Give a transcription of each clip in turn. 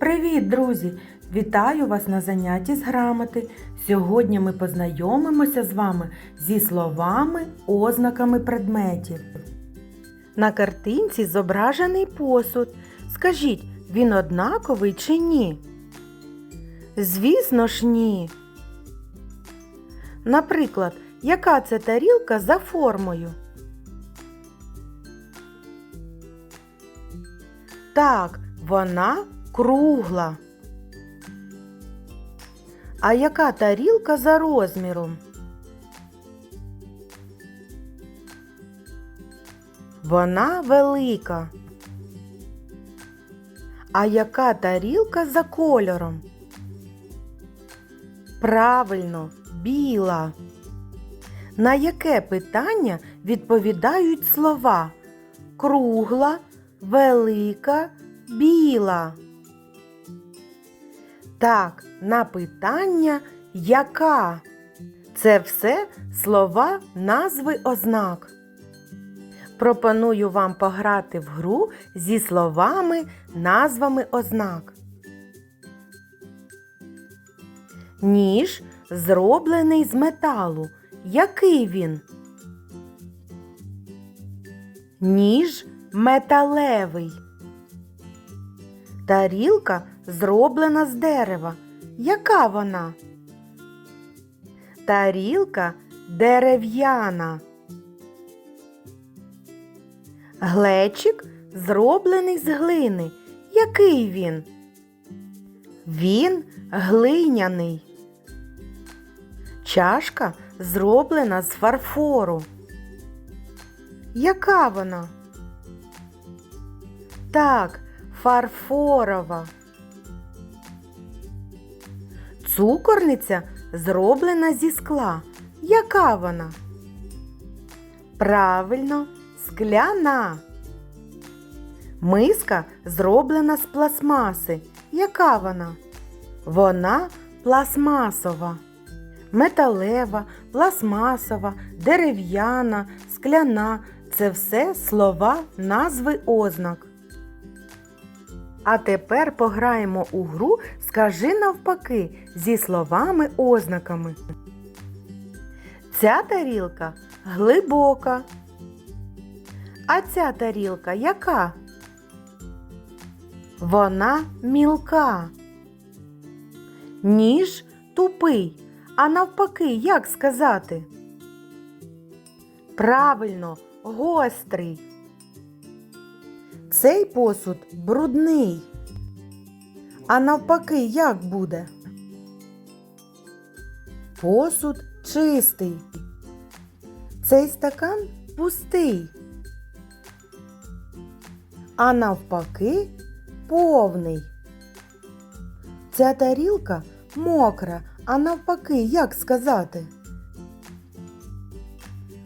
Привіт, друзі! Вітаю вас на занятті з грамоти. Сьогодні ми познайомимося з вами зі словами, ознаками предметів. На картинці зображений посуд. Скажіть, він однаковий чи ні? Звісно ж, ні. Наприклад, яка це тарілка за формою? Так, вона кругла. А яка тарілка за розміром? Вона велика. А яка тарілка за кольором? Правильно, біла. На яке питання відповідають слова кругла, велика, біла? Так, на питання яка? Це все слова назви ознак. Пропоную вам пограти в гру зі словами, назвами ознак. Ніж зроблений з металу. Який він? Ніж металевий. Тарілка зроблена з дерева. Яка вона? Тарілка дерев'яна. Глечик зроблений з глини. Який він? Він глиняний. Чашка зроблена з фарфору. Яка вона? Так, фарфорова. Цукорниця зроблена зі скла. Яка вона? Правильно, скляна. Миска зроблена з пластмаси. Яка вона? Вона пластмасова. Металева, пластмасова, дерев'яна, скляна це все слова назви ознак. А тепер пограємо у гру Скажи навпаки зі словами ознаками. Ця тарілка глибока. А ця тарілка яка? Вона мілка. Ніж тупий. А навпаки, як сказати? Правильно, гострий. Цей посуд брудний. А навпаки, як буде? Посуд чистий. Цей стакан пустий. А навпаки, повний. Ця тарілка мокра, а навпаки, як сказати?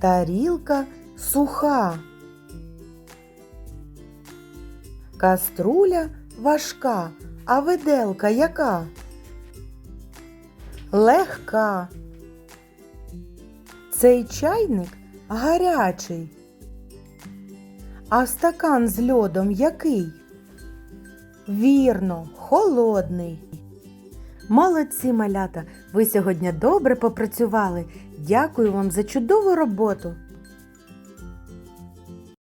Тарілка суха. Каструля важка, а виделка яка? Легка. Цей чайник гарячий. А стакан з льодом який? Вірно, холодний. Молодці малята! Ви сьогодні добре попрацювали. Дякую вам за чудову роботу.